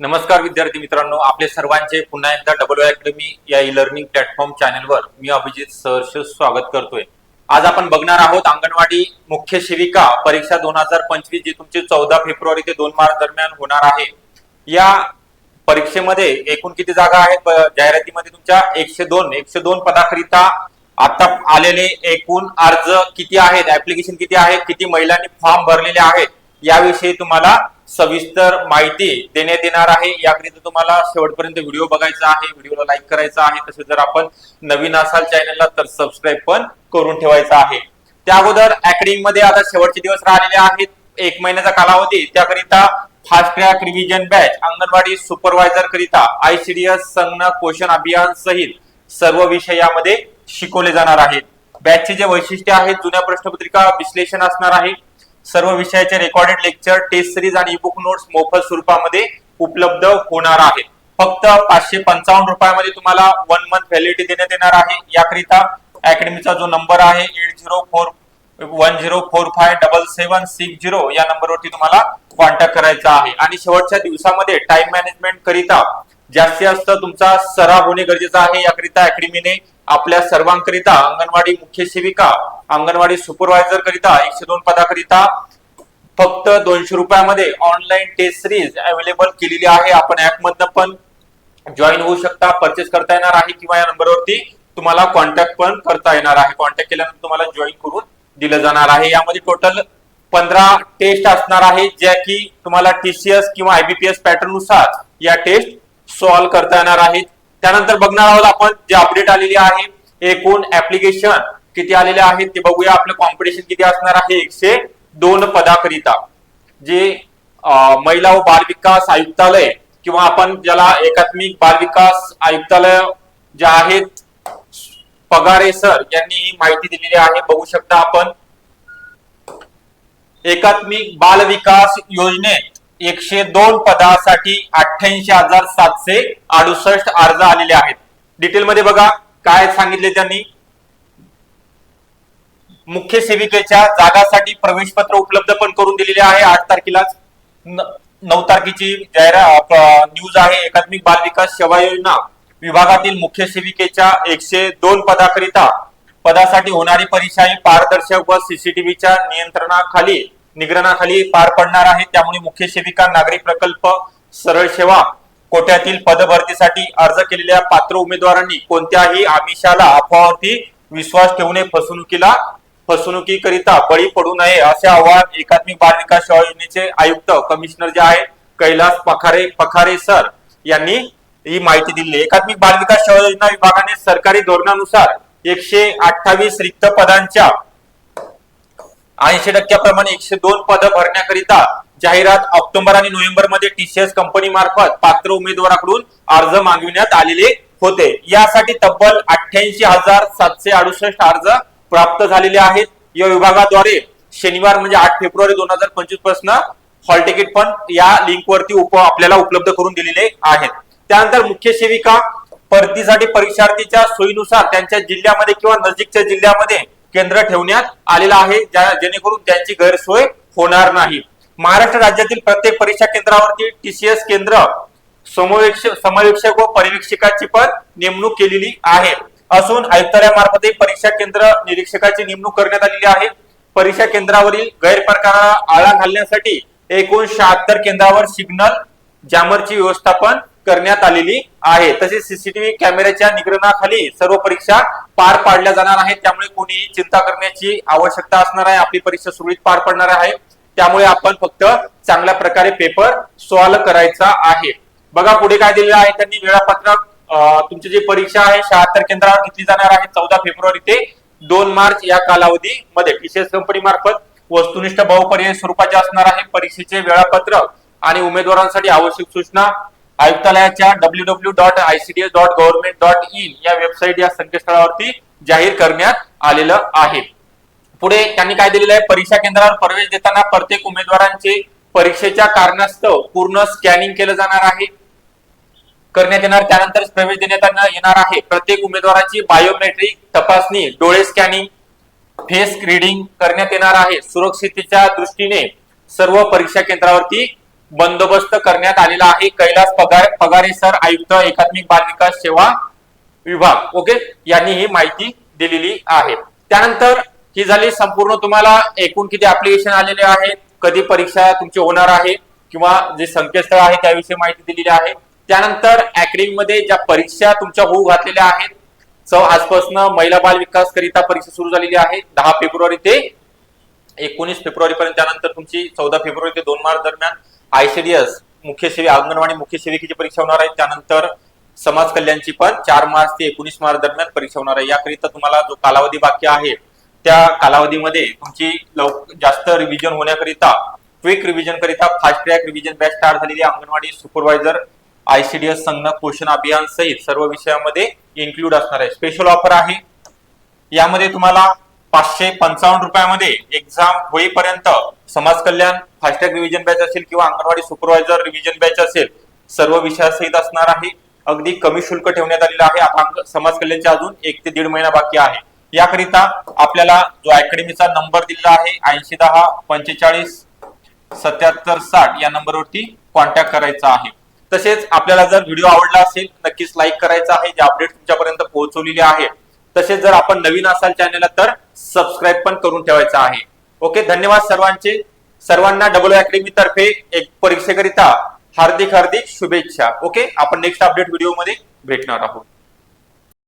नमस्कार विद्यार्थी मित्रांनो आपले सर्वांचे पुन्हा एकदा डबल अकॅडमी या ई लर्निंग प्लॅटफॉर्म चॅनलवर मी अभिजित सहर्ष स्वागत करतोय. आज आपण बघणार आहोत अंगणवाडी मुख्य सेविका परीक्षा दोन हजार पंचवीस जी तुमची चौदा फेब्रुवारी ते दोन मार्च दरम्यान होणार आहे. या परीक्षेमध्ये एकूण किती जागा आहेत? जाहिरातीमध्ये तुमच्या एकशे दोन एकशे दोन पदाकरिता आता आलेले एकूण अर्ज किती आहेत? ऍप्लिकेशन किती आहेत? किती महिलांनी फॉर्म भरलेले आहेत? याविषयी तुम्हाला सविस्तर माहिती देण्यात येणार आहे. याकरिता तुम्हाला शेवटपर्यंत व्हिडिओ बघायचा आहे व्हिडिओला लाईक करायचा आहे. तसेच जर आपण नवीन असाल चॅनलला तर सबस्क्राईब पण करून ठेवायचा आहे. त्या अगोदर अकॅडमी मध्ये आता शेवटचे दिवस राहिलेले आहेत. एक महिन्याचा कालावधी. त्याकरिता fast track revision batch Anganwadi supervisor करिता आयसीडीएस संगणक पोषण अभियान सहित सर्व विषय यामध्ये शिकवले जाणार आहेत. बॅचचे जे वैशिष्ट्य आहेत जुन्या प्रश्नपत्रिका विश्लेषण असणार आहे. सर्व विषयाचे रेकॉर्डेड लेक्चर टेस्ट सिरीज आणि बुक नोट्स मोफत स्वरूपामध्ये उपलब्ध होणार आहे फक्त पाचशे पंचावन्न रुपयामध्ये तुम्हाला वन मंथ व्हॅलिडिटी देण्यात येणार आहे. याकरिता अकॅडमीचा जो नंबर आहे eight zero four one zero four five double seven six zero या नंबरवरती तुम्हाला कॉन्टॅक्ट करायचा आहे. आणि शेवटच्या दिवसामध्ये टाइम मॅनेजमेंट करिता जास्तीत जास्त तुमचा सराव होणे गरजेचं आहे. याकरिता अकॅडमीने आपल्या सर्वांकरिता अंगणवाडी मुख्य सेविका अंगणवाडी सुपरवायझर करिता एकशे दोन पदाकरिता फक्त दोनशे रुपयामध्ये ऑनलाईन टेस्ट सिरीज अवेलेबल केलेली आहे. आपण ऍप मधनं पण जॉईन होऊ शकता परचेस करता येणार आहे किंवा या नंबरवरती तुम्हाला कॉन्टॅक्ट पण करता येणार आहे. कॉन्टॅक्ट केल्यानंतर तुम्हाला जॉईन करून दिलं जाणार आहे. यामध्ये टोटल पंधरा टेस्ट असणार आहे ज्या की तुम्हाला टीसीएस किंवा आयबीपीएस पॅटर्ननुसार या टेस्ट सॉल्व्ह करता येणार आहेत त्यानंतर बघणार आहोत आपण जे अपडेट आलेली आहे एकूण ऍप्लिकेशन किती आलेले आहेत ते बघूया. आपलं कॉम्पिटिशन किती असणार आहे? एकशे दोन पदाकरिता. जे महिला व बाल विकास आयुक्तालय किंवा आपण ज्याला एकात्मिक बाल विकास आयुक्तालय जे आहेत पगारे सर यांनी ही माहिती दिलेली आहे. बघू शकता आपण. एकात्मिक बाल विकास योजनेत एकशे दोन पदासाठी अठ्ठ्याऐंशी हजार सातशे अडुसष्ट अर्ज आलेले आहेत. डिटेलमध्ये बघा काय सांगितले त्यांनी? मुख्य सेविकेच्या जागासाठी प्रवेश पत्र उपलब्ध पण करून दिलेले आहे आठ तारखेलाच. न- नऊ तारखेची जाहिरात न्यूज आहे एकात्मिक बाल विकास सेवा योजना. विभागातील मुख्य सेविकेच्या एकशे दोन पदाकरिता पदासाठी होणारी परीक्षा ही पारदर्शक व सीसीटीव्हीच्या नियंत्रणाखाली निग्रहणाखाली पार पडणार आहे. त्यामुळे मुख्य सेविका नागरी प्रकल्प सरळ सेवा कोट्यातील पदभरतीसाठी अर्ज केलेल्या पात्र उमेदवारांनी कोणत्याही आमिषाला अफवावरती विश्वास ठेवणे फसवणुकीला फसवणुकीकरिता बळी पडू नये असे आवाहन एकात्मिक बाल विकास योजनेचे आयुक्त कमिशनर जे आहे कैलास पखारे पखारे सर यांनी ही माहिती दिली एकात्मिक बाल विकास योजना विभागाने सरकारी धोरणानुसार एकशे अठ्ठावीस रिक्त पदांच्या ऐंशी टक्क्याप्रमाणे एकशे दोन पदं भरण्याकरिता जाहिरात ऑक्टोबर आणि नोव्हेंबरमध्ये टीसीएस कंपनी मार्फत पात्र उमेदवाराकडून अर्ज मागविण्यात आलेले होते. यासाठी तब्बल अठ्ठ्याऐंशी हजार सातशे अडुसष्ट अर्ज प्राप्त झालेले आहेत. या विभागाद्वारे शनिवार म्हणजे आठ फेब्रुवारी दोन हजार पंचवीसपासून हॉल तिकीट पण या लिंक वरती उप आपल्याला उपलब्ध करून दिलेले आहेत. त्यानंतर मुख्य सेविका परतीसाठी परीक्षार्थीच्या सोयीनुसार त्यांच्या जिल्ह्यामध्ये किंवा नजीकच्या जिल्ह्यामध्ये केंद्र ठेवण्यात आलेलं आहे जेणेकरून त्यांची गैरसोय होणार नाही. महाराष्ट्र राज्यातील प्रत्येक परीक्षा केंद्रावरती टीसीएस केंद्र समवेक्षक समवेक्षक व पर्यवेक्षकाची पण नेमणूक केलेली आहे. असून आयुक्तालयामार्फतही परीक्षा केंद्र निरीक्षकाची नेमणूक करण्यात आलेली आहे. परीक्षा केंद्रावरील गैरप्रकाराला आळा घालण्यासाठी एकूण शहात्तर केंद्रावर सिग्नल जॅमरची व्यवस्थापन करण्यात आलेली आहे. तसेच सीसीटीव्ही कॅमेऱ्याच्या निग्रहणाखाली सर्व परीक्षा पार पाडल्या जाणार आहेत. त्यामुळे कोणीही चिंता करण्याची आवश्यकता असणार आहे. आपली परीक्षा सुरळीत पार पडणार आहे. त्यामुळे आपण फक्त चांगल्या प्रकारे पेपर सॉल्व्ह करायचा आहे. बघा पुढे काय दिलेलं आहे. त्यांनी वेळापत्रक तुमची जी परीक्षा आहे शहात्तर केंद्रावर घेतली जाणार आहे. चौदा फेब्रुवारी ते दोन मार्च या कालावधीमध्ये टीसीएस कंपनी मार्फत वस्तुनिष्ठ बहुपर्यायी स्वरूपाचे असणार आहे. परीक्षेचे वेळापत्रक आणि उमेदवारांसाठी आवश्यक सूचना आयुक्तालयाच्या W W dot ICDS dot government dot in या वेबसाईट या संकेतस्थळावरती जाहीर करण्यात आलेलं आहे. पुढे त्यांनी काय दिलेलं आहे? परीक्षा केंद्रावर प्रवेश देताना प्रत्येक उमेदवारांचे परीक्षेच्या कारणास्तव पूर्ण स्कॅनिंग केलं जाणार आहे. करण्यात येणार त्यानंतर प्रवेश देण्यात येणार आहे. प्रत्येक उमेदवाराची बायोमेट्रिक तपासणी डोळे स्कॅनिंग फेस रिडिंग करण्यात येणार आहे. सुरक्षितेच्या दृष्टीने सर्व परीक्षा केंद्रावरती बंदोबस्त करण्यात आलेला आहे. कैलास पगार पगारे सर आयुक्त एकात्मिक बालविकास सेवा विभाग ओके? यांनी ही माहिती दिलेली आहे. त्यानंतर ही झाली संपूर्ण. तुम्हाला एकूण किती ऍप्लिकेशन आलेले आहेत? कधी परीक्षा तुमची होणार आहे? किंवा जे संकेतस्थळ आहे त्याविषयी माहिती दिलेली आहे. त्यानंतर अकॅडमी मध्ये ज्या परीक्षा तुमच्या होऊ घातलेल्या आहेत सो आजपासून महिला बाल विकास करिता परीक्षा सुरू झालेली आहे. दहा फेब्रुवारी ते एकोणीस फेब्रुवारी पर्यंत त्यानंतर तुमची चौदा फेब्रुवारी ते दोन मार्च दरम्यान आयसीडीएस मुख्य सेवी अंगणवाडी मुख्य सेविकेची परीक्षा होणार आहे. त्यानंतर समाज कल्याणची पण चार मार्च ते एकोणीस मार्च दरम्यान परीक्षा होणार आहे. याकरिता तुम्हाला जो कालावधी बाकी आहे त्या कालावधीमध्ये तुमची लवकर जास्त रिव्हिजन होण्याकरिता क्विक रिव्हिजन करिता fast track revision batch start झालेली आहे. अंगणवाडी सुपरवायझर आयसीडीएस संगणक पोषण अभियान सहित सर्व विषयामध्ये इन्क्लूड असणार आहे. स्पेशल ऑफर आहे. यामध्ये तुम्हाला पाचशे पंचावन्न रुपयामध्ये एक्झाम होईपर्यंत समाज कल्याण फास्टॅग रिव्हिजन बॅच असेल किंवा अंगणवाडी सुपरवायझर रिव्हिजन बॅच असेल सर्व विषयासहित असणार आहे. अगदी कमी शुल्क ठेवण्यात आलेलं आहे. समाज कल्याणच्या अजून एक ते दीड महिना बाकी आहे. याकरिता आपल्याला जो अकॅडमीचा नंबर दिलेला आहे ऐंशी दहा पंचेचाळीस सत्याहत्तर साठ या नंबरवरती कॉन्टॅक्ट करायचा आहे. तसेच आपल्याला जर व्हिडिओ आवडला असेल नक्कीच लाईक करायचा आहे. जे अपडेट तुमच्यापर्यंत पोहोचवलेले आहे. तसेच जर आपण नवीन असाल चॅनलला तर सबस्क्राईब पण करून ठेवायचा आहे. ओके धन्यवाद सर्वांचे. सर्वांना डबल अकॅडमी तर्फे एक परीक्षेकरिता हार्दिक हार्दिक शुभेच्छा. ओके आपण नेक्स्ट अपडेट व्हिडिओमध्ये भेटणार आहोत.